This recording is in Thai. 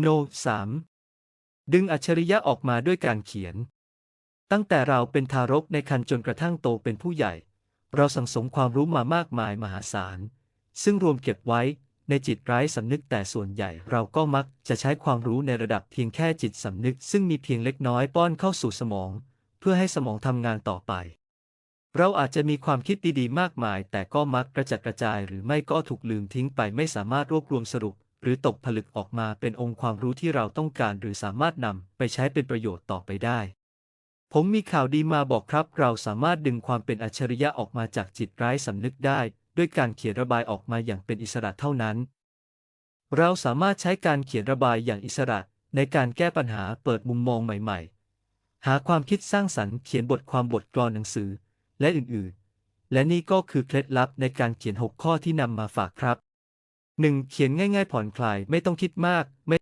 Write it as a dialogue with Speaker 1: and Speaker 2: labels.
Speaker 1: โน 3. ดึงอัจฉริยะออกมาด้วยการเขียน ตั้งแต่เราเป็นทารกในครรภ์จนกระทั่งโตเป็นผู้ใหญ่ เราสังสมความรู้มามากมายมหาศาล ซึ่งรวมเก็บไว้ในจิตไร้สำนึกแต่ส่วนใหญ่เราก็มักจะใช้ความรู้ในระดับเพียงแค่จิตสำนึก ซึ่งมีเพียงเล็กน้อยป้อนเข้าสู่สมอง เพื่อให้สมองทำงานต่อไป เราอาจจะมีความคิดดีๆ มากมาย แต่ก็มักกระจัดกระจายหรือไม่ก็ถูกลืมทิ้งไปไม่สามารถรวบรวมสรุป หรือตกผลึกออกมาเป็นองค์ความรู้ที่เราต้องการ หรือสามารถนำไปใช้เป็นประโยชน์ต่อไปได้ ผมมีข่าวดีมาบอกครับ เราสามารถดึงความเป็นอัจฉริยะออกมาจากจิตไร้สำนึกได้ ด้วยการเขียนระบายออกมาอย่างเป็นอิสระเท่านั้น เราสามารถใช้การเขียนระบายอย่างอิสระในการแก้ปัญหาเปิดมุมมองใหม่ ๆ หาความคิดสร้างสรรค์เขียนบทความบทกลอนหนังสือ และอื่นๆ และนี่ก็คือเคล็ดลับในการเขียน 6 ข้อที่นำมาฝากครับ 1. เขียนง่ายๆผ่อนคลายไม่ต้องคิดมากไม่